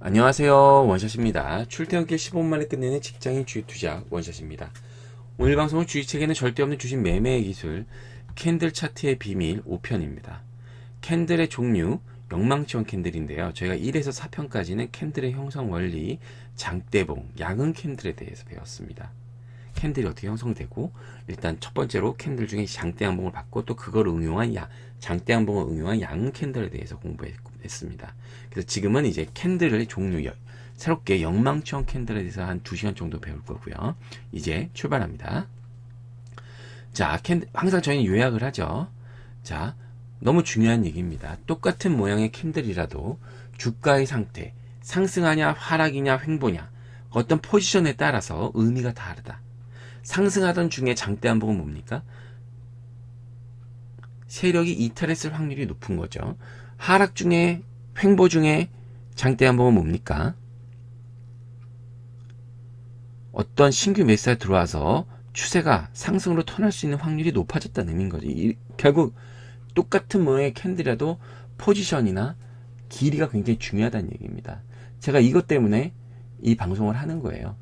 안녕하세요. 원샷입니다. 출퇴근길 15분 만에 끝내는 직장인 주식 투자 원샷입니다. 오늘 방송은 주식책에는 절대 없는 주식 매매의 기술, 캔들 차트의 비밀 5편입니다. 캔들의 종류, 영망치원 캔들인데요. 저희가 1에서 4편까지는 캔들의 형성 원리, 장대봉, 야근 캔들에 대해서 배웠습니다. 캔들이 어떻게 형성되고 일단 첫 번째로 캔들 중에 장대 양봉을 받고 또 그걸 응용한 야, 장대 양봉을 응용한 양 캔들에 대해서 공부했습니다. 그래서 지금은 이제 캔들의 종류 여- 새롭게 영망치형 캔들에 대해서 한 2시간 정도 배울 거고요. 이제 출발합니다. 자, 캔 항상 저희는 요약을 하죠. 자, 너무 중요한 얘기입니다. 똑같은 모양의 캔들이라도 주가의 상태, 상승하냐, 하락이냐, 횡보냐, 어떤 포지션에 따라서 의미가 다르다. 상승하던 중에 장대 한봉은 뭡니까? 세력이 이탈했을 확률이 높은 거죠. 하락 중에 횡보 중에 장대 한봉은 뭡니까? 어떤 신규 매수가 들어와서 추세가 상승으로 턴할 수 있는 확률이 높아졌다는 의미인 거죠. 이- 결국 똑같은 모양의 캔들이라도 포지션이나 길이가 굉장히 중요하다는 얘기입니다. 제가 이것 때문에 이 방송을 하는 거예요.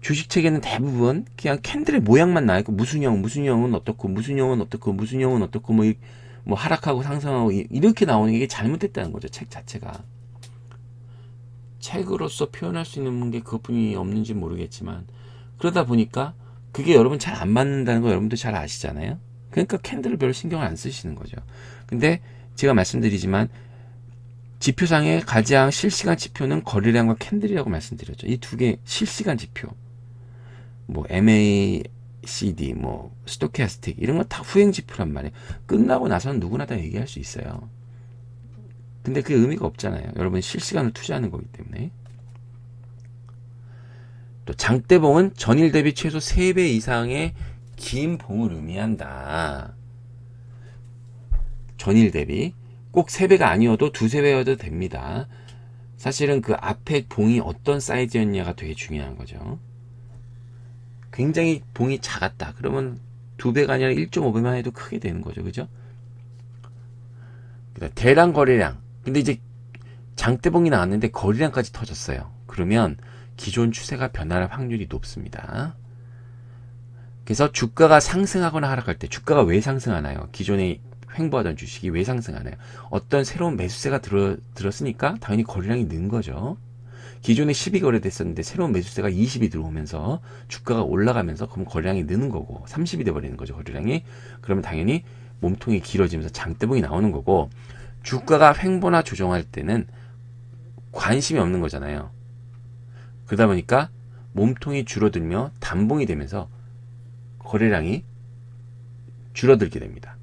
주식 책에는 대부분 그냥 캔들의 모양만 나와 있고 무슨 형, 무슨 형은 어떻고 무슨 형은 어떻고 무슨 형은 어떻고 뭐, 이- 뭐 하락하고 상승하고 이- 이렇게 나오는 게 잘못됐다는 거죠. 책 자체가. 책으로서 표현할 수 있는 게 그것뿐이 없는지 모르겠지만 그러다 보니까 그게 여러분 잘 안 맞는다는 거 여러분도 잘 아시잖아요. 그러니까 캔들을 별로 신경을 안 쓰시는 거죠. 근데 제가 말씀드리지만 지표상의 가장 실시간 지표는 거래량과 캔들이라고 말씀드렸죠. 이 두 개 실시간 지표. 뭐 MACD, 뭐 스토캐스틱 이런 거 다 후행 지표란 말이에요. 끝나고 나서는 누구나 다 얘기할 수 있어요. 근데 그게 의미가 없잖아요. 여러분 실시간을 투자하는 거기 때문에. 또 장대봉은 전일 대비 최소 3배 이상의 긴 봉을 의미한다. 전일 대비 꼭 3배가 아니어도 두세 배여도 됩니다. 사실은 그 앞에 봉이 어떤 사이즈였냐가 되게 중요한 거죠. 굉장히 봉이 작았다. 그러면 두 배가 아니라 1.5배만 해도 크게 되는 거죠. 그죠? 대량 거래량. 근데 이제 장대봉이 나왔는데 거래량까지 터졌어요. 그러면 기존 추세가 변할 확률이 높습니다. 그래서 주가가 상승하거나 하락할 때 주가가 왜 상승하나요? 기존에 횡보하던 주식이 왜 상승하나요? 어떤 새로운 매수세가 들어, 들었으니까 당연히 거래량이 는 거죠. 기존에 10이 거래됐었는데 새로운 매수세가 20이 들어오면서 주가가 올라가면서 그럼 거래량이 느는 거고 30이 돼버리는 거죠 거래량이. 그러면 당연히 몸통이 길어지면서 장대봉이 나오는 거고 주가가 횡보나 조정할 때는 관심이 없는 거잖아요. 그러다 보니까 몸통이 줄어들며 단봉이 되면서 거래량이 줄어들게 됩니다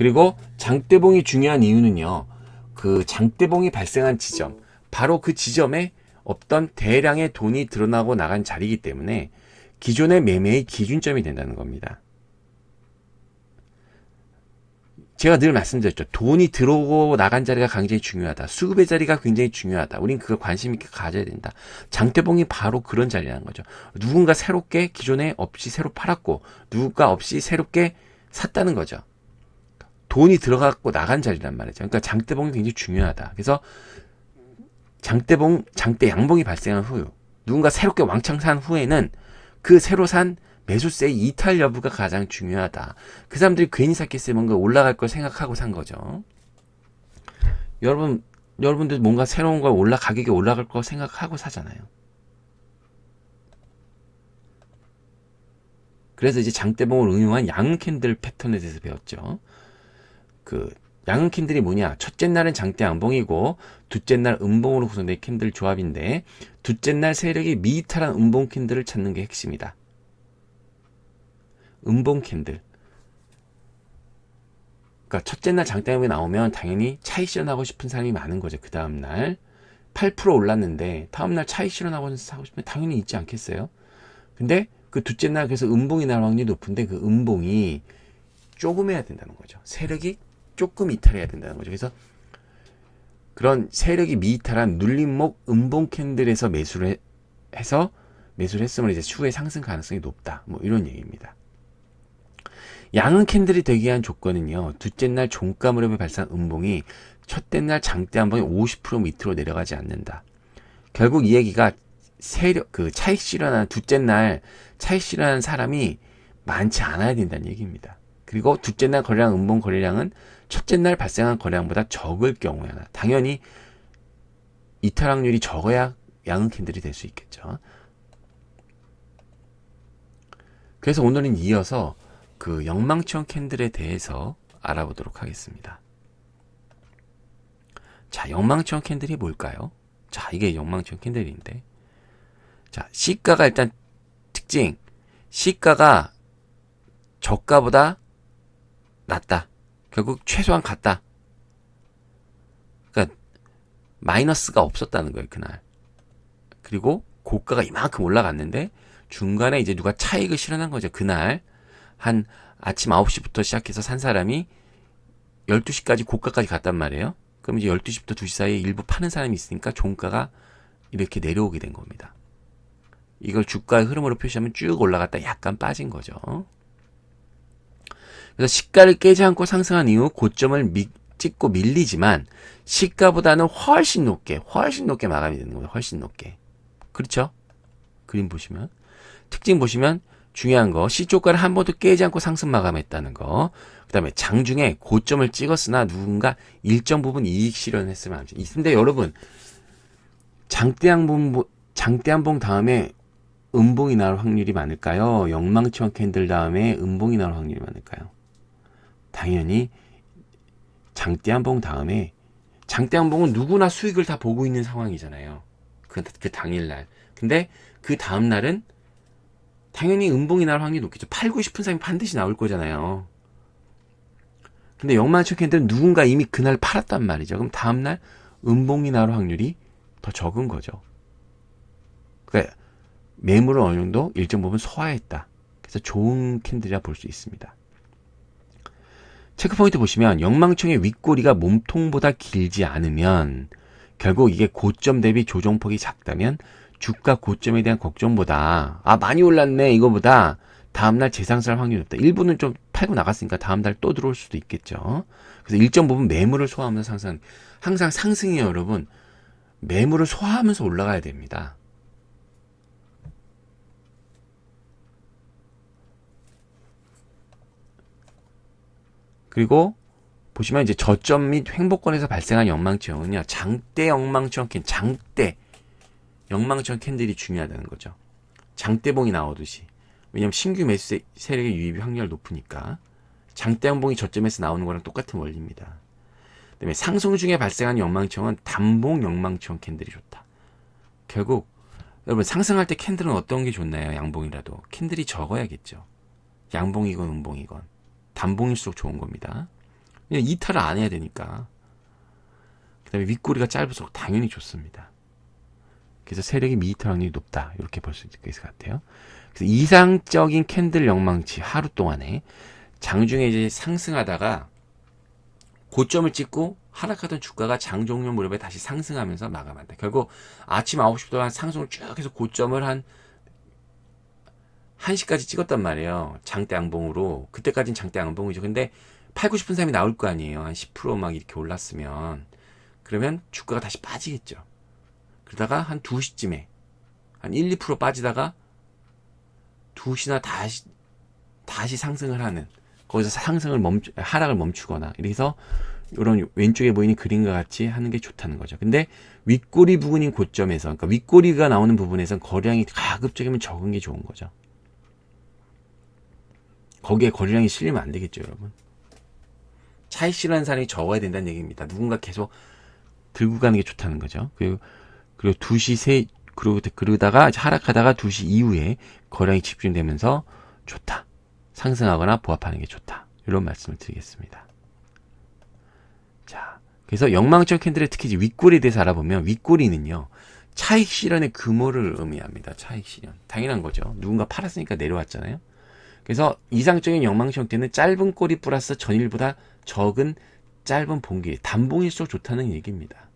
그리고 장대봉이 중요한 이유는요. 그 장대봉이 발생한 지점, 바로 그 지점에 없던 대량의 돈이 드러나고 나간 자리이기 때문에 기존의 매매의 기준점이 된다는 겁니다. 제가 늘 말씀드렸죠. 돈이 들어오고 나간 자리가 굉장히 중요하다. 수급의 자리가 굉장히 중요하다. 우린 그걸 관심 있게 가져야 된다. 장대봉이 바로 그런 자리라는 거죠. 누군가 새롭게 기존에 없이 새로 팔았고 누가 없이 새롭게 샀다는 거죠. 돈이 들어갔고 나간 자리란 말이죠. 그러니까 장대봉이 굉장히 중요하다. 그래서 장대봉, 장대 양봉이 발생한 후, 누군가 새롭게 왕창 산 후에는 그 새로 산 매수세의 이탈 여부가 가장 중요하다. 그 사람들이 괜히 샀겠어요. 뭔가 올라갈 걸 생각하고 산 거죠. 여러분, 여러분들 뭔가 새로운 걸 올라, 가격이 올라갈 거 생각하고 사잖아요. 그래서 이제 장대봉을 응용한 양 캔들 패턴에 대해서 배웠죠. 그 양은 캔들이 뭐냐? 첫째 날은 장대 양봉이고 둘째 날 음봉으로 구성된 캔들 조합인데 둘째 날 세력이 미이탈한 음봉 캔들을 찾는 게 핵심이다. 음봉 캔들. 그러니까 첫째 날 장대 양봉이 나오면 당연히 차익 실현하고 싶은 사람이 많은 거죠. 그 다음 날 8% 올랐는데 다음 날 차익 실현하고 싶으면 당연히 있지 않겠어요? 근데 그 둘째 날 그래서 음봉이 날 확률이 높은데 그 음봉이 조금 해야 된다는 거죠. 세력이 조금 이탈해야 된다는 거죠. 그래서 그런 세력이 미이탈한 눌림목 음봉 캔들에서 매수를 해, 해서 매수를 했으면 이제 추후에 상승 가능성이 높다. 뭐 이런 얘기입니다. 양은 캔들이 되기 위한 조건은요. 둘째 날 종가 무렵에 발생한 음봉이 첫째 날 장대 한봉이 50% 밑으로 내려가지 않는다. 결국 이 얘기가 세력 그 차익 실현한 둘째 날 차익 실현한 사람이 많지 않아야 된다는 얘기입니다. 그리고 둘째 날 거래량 음봉 거래량은 첫째 날 발생한 거래량보다 적을 경우에나 당연히 이탈 확률이 적어야 양은 캔들이 될 수 있겠죠. 그래서 오늘은 이어서 그 영망청 캔들에 대해서 알아보도록 하겠습니다. 자, 영망청 캔들이 뭘까요? 자, 이게 영망청 캔들인데. 자, 시가가 일단 특징. 시가가 저가보다 낮다. 결국 최소한 같다. 그러니까 마이너스가 없었다는 거예요, 그날. 그리고 고가가 이만큼 올라갔는데 중간에 이제 누가 차익을 실현한 거죠. 그날 한 아침 9시부터 시작해서 산 사람이 12시까지 고가까지 갔단 말이에요. 그럼 이제 12시부터 2시 사이에 일부 파는 사람이 있으니까 종가가 이렇게 내려오게 된 겁니다. 이걸 주가의 흐름으로 표시하면 쭉 올라갔다 약간 빠진 거죠. 그래서 시가를 깨지 않고 상승한 이후 고점을 미, 찍고 밀리지만 시가보다는 훨씬 높게 훨씬 높게 마감이 되는 거예요. 훨씬 높게. 그렇죠? 그림 보시면 특징 보시면 중요한 거 시초가를 한 번도 깨지 않고 상승 마감했다는 거. 그다음에 장중에 고점을 찍었으나 누군가 일정 부분 이익 실현했으면 합니다. 근데 여러분 장대양봉 장대양봉 다음에 음봉이 나올 확률이 많을까요? 영망치원 캔들 다음에 음봉이 나올 확률이 많을까요? 당연히 장대 한봉 다음에 장대 한봉은 누구나 수익을 다 보고 있는 상황이잖아요. 그, 그 당일날. 근데 그 다음날은 당연히 음봉이 나올 확률이 높겠죠. 팔고 싶은 사람이 반드시 나올 거잖아요. 근데 영만천 캔들은 누군가 이미 그날 팔았단 말이죠. 그럼 다음날 음봉이 나올 확률이 더 적은 거죠. 그러니까 매물을 어느 정도 일정 부분 소화했다. 그래서 좋은 캔들이라 볼 수 있습니다. 체크포인트 보시면 영망청의 윗꼬리가 몸통보다 길지 않으면 결국 이게 고점 대비 조정폭이 작다면 주가 고점에 대한 걱정보다 아 많이 올랐네 이거보다 다음날 재상승할 확률이 높다. 일부는 좀 팔고 나갔으니까 다음날 또 들어올 수도 있겠죠. 그래서 일정 부분 매물을 소화하면서 상승 항상 상승이 여러분 매물을 소화하면서 올라가야 됩니다. 그리고 보시면 이제 저점 및 횡보권에서 발생한 영망치형은요 장대 영망치형 캔 장대 영망치형 캔들이 중요하다는 거죠. 장대봉이 나오듯이 왜냐면 신규 매수 세력의 유입이 확률 높으니까 장대 양봉이 저점에서 나오는 거랑 똑같은 원리입니다. 그다음에 상승 중에 발생한 영망치형은 단봉 영망치형 캔들이 좋다. 결국 여러분 상승할 때 캔들은 어떤 게 좋나요? 양봉이라도 캔들이 적어야겠죠. 양봉이건 음봉이건 단봉일수록 좋은 겁니다. 그냥 이탈을 안 해야 되니까. 그 다음에 윗꼬리가 짧을수록 당연히 좋습니다. 그래서 세력이 미이탈 확률이 높다. 이렇게 볼 수 있을 것 같아요. 그래서 이상적인 캔들 영망치 하루 동안에 장중에 이제 상승하다가 고점을 찍고 하락하던 주가가 장 종료 무렵에 다시 상승하면서 마감한다. 결국 아침 9시부터 한 상승을 쭉 해서 고점을 한 1시까지 찍었단 말이에요. 장대 양봉으로. 그때까지는 장대 양봉이죠. 근데 팔고 싶은 사람이 나올 거 아니에요. 한 10%막 이렇게 올랐으면. 그러면 주가가 다시 빠지겠죠. 그러다가 한 2시쯤에 한 1, 2% 빠지다가 2시나 다시 다시 상승을 하는 거기서 상승을 멈추 하락을 멈추거나 이래서 이런 왼쪽에 보이는 그림과 같이 하는 게 좋다는 거죠. 근데 윗꼬리 부분인 고점에서 그러니까 윗꼬리가 나오는 부분에선 거량이 가급적이면 적은 게 좋은 거죠. 거기에 거래량이 실리면 안 되겠죠, 여러분. 차익 실현하는 사람이 적어야 된다는 얘기입니다. 누군가 계속 들고 가는 게 좋다는 거죠. 그리고, 그리고 2시, 3, 그리고, 그러다가 하락하다가 2시 이후에 거래량이 집중되면서 좋다. 상승하거나 보합하는 게 좋다. 이런 말씀을 드리겠습니다. 자, 그래서 영망적 캔들의 특히 윗골에 대해서 알아보면 윗골이는요. 차익 실현의 규모를 의미합니다. 차익 실현. 당연한 거죠. 누군가 팔았으니까 내려왔잖아요. 그래서 이상적인 영망시 형태는 짧은 꼬리 플러스 전일보다 적은 짧은 봉기, 단봉일수록 좋다는 얘기입니다.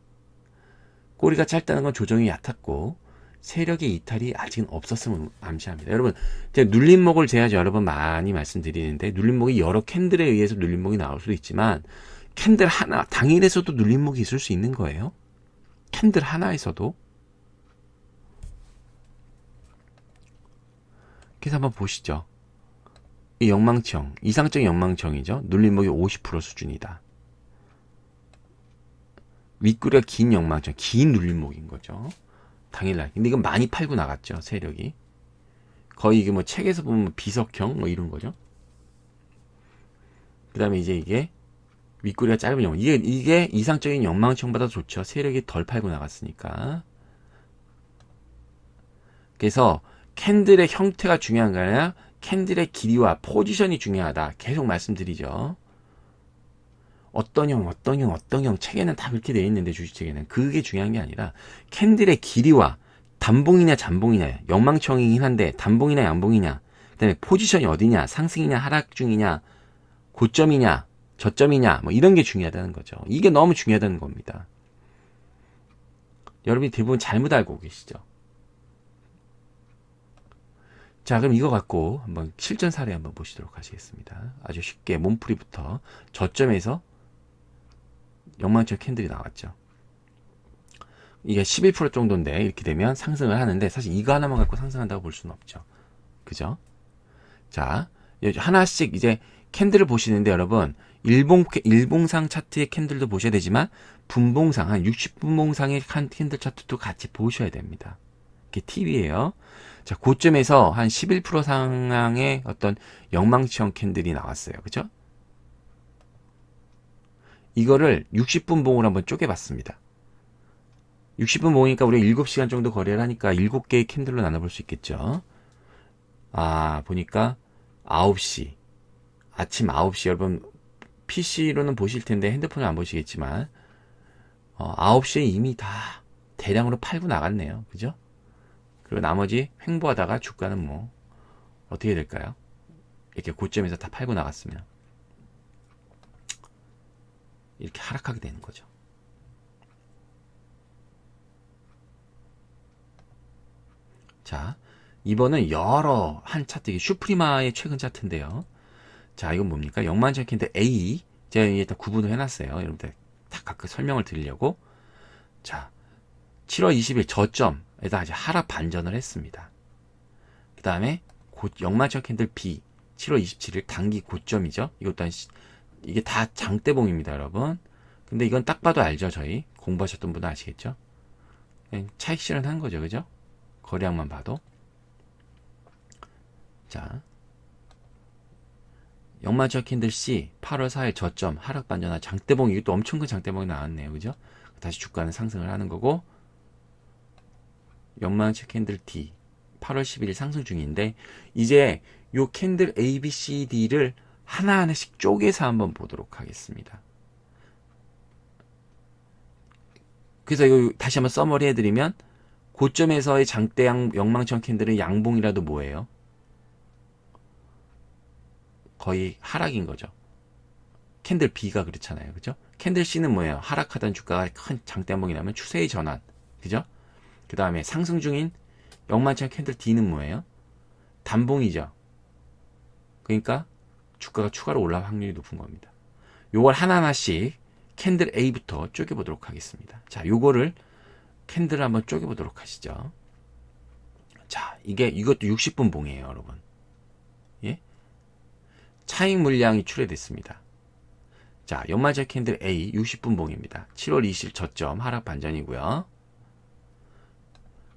꼬리가 짧다는 건 조정이 얕았고 세력의 이탈이 아직은 없었음을 암시합니다. 여러분, 제가 눌림목을 제가 여러 번 많이 말씀드리는데 눌림목이 여러 캔들에 의해서 눌림목이 나올 수도 있지만 캔들 하나 당일에서도 눌림목이 있을 수 있는 거예요. 캔들 하나에서도 그래서 한번 보시죠. 이 영망청, 이상적 영망청이죠. 눌림목이 50% 수준이다. 윗구리가 긴 영망청, 긴 눌림목인 거죠. 당일날. 근데 이건 많이 팔고 나갔죠, 세력이. 거의 이게 뭐 책에서 보면 비석형 뭐 이런 거죠. 그 다음에 이제 이게 윗구리가 짧은 영, 이게, 이게 이상적인 영망청보다 좋죠. 세력이 덜 팔고 나갔으니까. 그래서 캔들의 형태가 중요한 게 아니라 캔들의 길이와 포지션이 중요하다. 계속 말씀드리죠. 어떤 형, 어떤 형, 어떤 형 책에는 다 그렇게 되어 있는데 주식책에는 그게 중요한 게 아니라 캔들의 길이와 단봉이냐 잠봉이냐 영망청이긴 한데 단봉이냐 양봉이냐 그다음에 포지션이 어디냐 상승이냐 하락 중이냐 고점이냐 저점이냐 뭐 이런 게 중요하다는 거죠. 이게 너무 중요하다는 겁니다. 여러분이 대부분 잘못 알고 계시죠. 자, 그럼 이거 갖고 한번 실전 사례 한번 보시도록 하시겠습니다. 아주 쉽게 몸풀이부터 저점에서 영망적 캔들이 나왔죠. 이게 11% 정도인데 이렇게 되면 상승을 하는데 사실 이거 하나만 갖고 상승한다고 볼 수는 없죠. 그죠? 자, 하나씩 이제 캔들을 보시는데 여러분 일봉 일봉상 차트의 캔들도 보셔야 되지만 분봉상 한 60분봉상의 캔들 차트도 같이 보셔야 됩니다. 이게 팁이에요. 자, 고점에서 한 11% 상황의 어떤 영망치형 캔들이 나왔어요. 그죠? 이거를 60분 봉으로 한번 쪼개봤습니다. 60분 봉이니까 우리가 7시간 정도 거래를 하니까 7개의 캔들로 나눠볼 수 있겠죠. 아, 보니까 9시. 아침 9시. 여러분, PC로는 보실 텐데 핸드폰을 안 보시겠지만, 어, 9시에 이미 다 대량으로 팔고 나갔네요. 그죠? 그리고 나머지 횡보하다가 주가는 뭐 어떻게 될까요? 이렇게 고점에서 다 팔고 나갔으면 이렇게 하락하게 되는 거죠. 자, 이번은 여러 한 차트, 이게 슈프리마의 최근 차트인데요. 자, 이건 뭡니까? 영만천 캔들 A. 제가 일단 구분을 해놨어요. 여러분들 다 각각 설명을 드리려고. 자, 7월 20일 저점. 에다 이제 하락 반전을 했습니다. 그 다음에 영마저 캔들 B 7월 27일 단기 고점이죠. 이것도 한 이게 다 장대봉입니다, 여러분. 근데 이건 딱 봐도 알죠, 저희 공부하셨던 분은 아시겠죠? 차익 실현한 거죠, 그죠? 거래량만 봐도. 자, 영마저 캔들 C 8월 4일 저점 하락 반전한 장대봉 이것도 엄청 큰 장대봉이 나왔네요, 그죠? 다시 주가는 상승을 하는 거고 연마치 캔들 D 8월 10일 상승 중인데 이제 요 캔들 A, B, C, D를 하나하나씩 쪼개서 한번 보도록 하겠습니다. 그래서 이거 다시 한번 써머리 해드리면 고점에서의 장대 양 영망청 캔들은 양봉이라도 뭐예요? 거의 하락인 거죠. 캔들 B가 그렇잖아요. 그죠? 캔들 C는 뭐예요? 하락하던 주가가 큰 장대 양봉이 나면 추세의 전환. 그죠? 그 다음에 상승 중인 영만치 캔들 D는 뭐예요? 단봉이죠. 그러니까 주가가 추가로 올라올 확률이 높은 겁니다. 요걸 하나하나씩 캔들 A부터 쪼개보도록 하겠습니다. 자, 요거를 캔들을 한번 쪼개보도록 하시죠. 자, 이게 이것도 60분 봉이에요, 여러분. 예? 차익 물량이 출해됐습니다. 자, 연말적 캔들 A 60분 봉입니다. 7월 20일 저점 하락 반전이고요.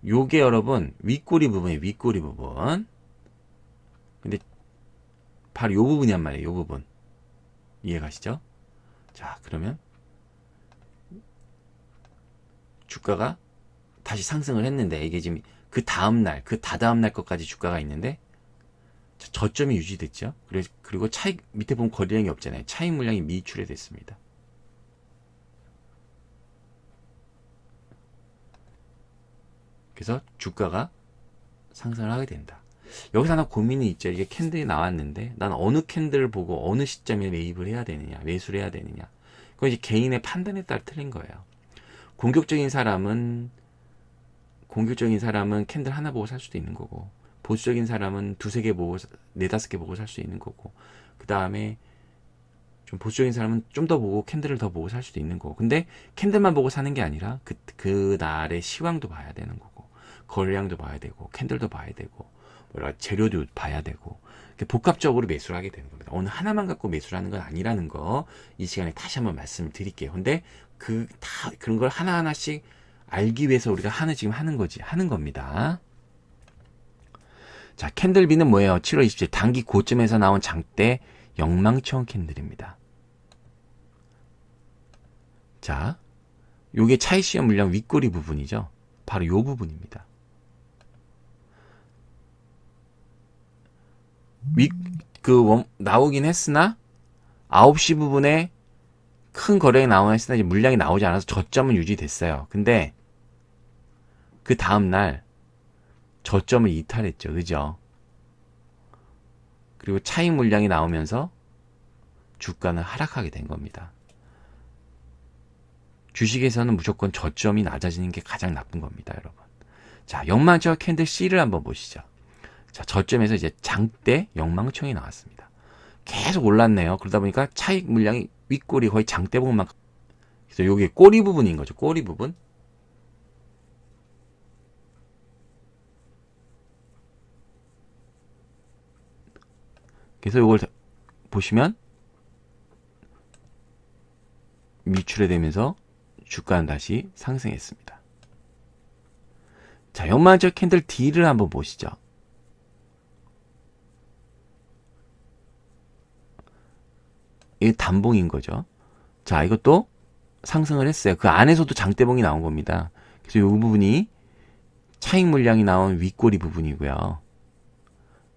요게 여러분 윗꼬리 부분이 윗꼬리 부분. 근데 바로 요 부분이란 말이에요 요 부분. 이해가시죠? 자 그러면 주가가 다시 상승을 했는데 이게 지금 그 다음 날 그 다다음 날 것까지 주가가 있는데 저점이 유지됐죠? 그리고 차익 밑에 보면 거래량이 없잖아요. 차익 물량이 미출해 됐습니다 그래서 주가가 상승을 하게 된다. 여기서 하나 고민이 있죠. 이게 캔들이 나왔는데 난 어느 캔들을 보고 어느 시점에 매입을 해야 되느냐, 매수를 해야 되느냐. 그건 이제 개인의 판단에 따라 틀린 거예요. 공격적인 사람은 공격적인 사람은 캔들 하나 보고 살 수도 있는 거고 보수적인 사람은 두세 개 보고 네다섯 개 보고 살 수 있는 거고 그 다음에 좀 보수적인 사람은 좀 더 보고 캔들을 더 보고 살 수도 있는 거고 근데 캔들만 보고 사는 게 아니라 그, 그 날의 시황도 봐야 되는 거고 거래량도 봐야 되고 캔들도 봐야 되고 뭐라 재료도 봐야 되고 복합적으로 매수를 하게 되는 겁니다. 어느 하나만 갖고 매수를 하는 건 아니라는 거 이 시간에 다시 한번 말씀을 드릴게요. 근데 그 다 그런 걸 하나하나씩 알기 위해서 우리가 하는 지금 하는 거지 하는 겁니다. 자 캔들비는 뭐예요? 7월 27일 단기 고점에서 나온 장대 영망청 캔들입니다. 자, 요게 차이 시험 물량 윗꼬리 부분이죠. 바로 요 부분입니다. 윗, 그, 원, 나오긴 했으나, 9시 부분에 큰 거래가 나오긴 했으나, 이제 물량이 나오지 않아서 저점은 유지됐어요. 근데, 그 다음날, 저점을 이탈했죠. 그죠? 그리고 차익 물량이 나오면서, 주가는 하락하게 된 겁니다. 주식에서는 무조건 저점이 낮아지는 게 가장 나쁜 겁니다, 여러분. 자, 영망청 캔들 C를 한번 보시죠. 자, 저점에서 이제 장대 영망청이 나왔습니다. 계속 올랐네요. 그러다 보니까 차익 물량이 윗꼬리 거의 장대 부분만 그래서 요게 꼬리 부분인 거죠. 꼬리 부분. 그래서 요걸 보시면 미출해 되면서 주가는 다시 상승했습니다. 자, 연마적 캔들 D를 한번 보시죠. 이 단봉인 거죠. 자, 이것도 상승을 했어요. 그 안에서도 장대봉이 나온 겁니다. 그래서 이 부분이 차익 물량이 나온 윗꼬리 부분이고요.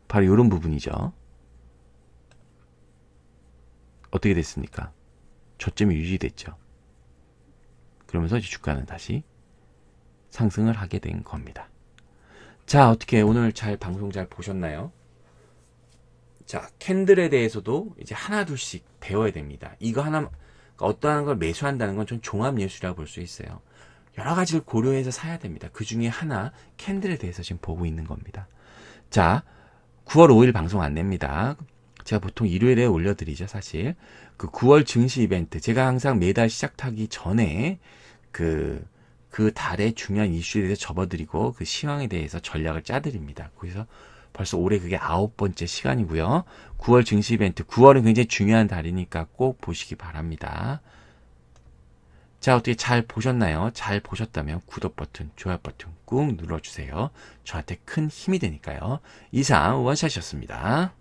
바로 이런 부분이죠. 어떻게 됐습니까? 저점이 유지됐죠. 그러면서 이제 주가는 다시 상승을 하게 된 겁니다. 자, 어떻게 오늘 잘 방송 잘 보셨나요? 자, 캔들에 대해서도 이제 하나 둘씩 배워야 됩니다. 이거 하나 그러니까 어떠한 걸 매수한다는 건좀 종합 예술이라고 볼 수 있어요. 여러 가지를 고려해서 사야 됩니다. 그 중에 하나 캔들에 대해서 지금 보고 있는 겁니다. 자, 9월 5일 방송 안 냅니다. 제가 보통 일요일에 올려드리죠, 사실. 그 9월 증시 이벤트. 제가 항상 매달 시작하기 전에 그, 그 달의 중요한 이슈에 대해서 접어드리고 그 시황에 대해서 전략을 짜드립니다. 그래서 벌써 올해 그게 아홉 번째 시간이고요. 9월 증시 이벤트. 9월은 굉장히 중요한 달이니까 꼭 보시기 바랍니다. 자, 어떻게 잘 보셨나요? 잘 보셨다면 구독 버튼, 좋아요 버튼 꾹 눌러주세요. 저한테 큰 힘이 되니까요. 이상 원샷이었습니다.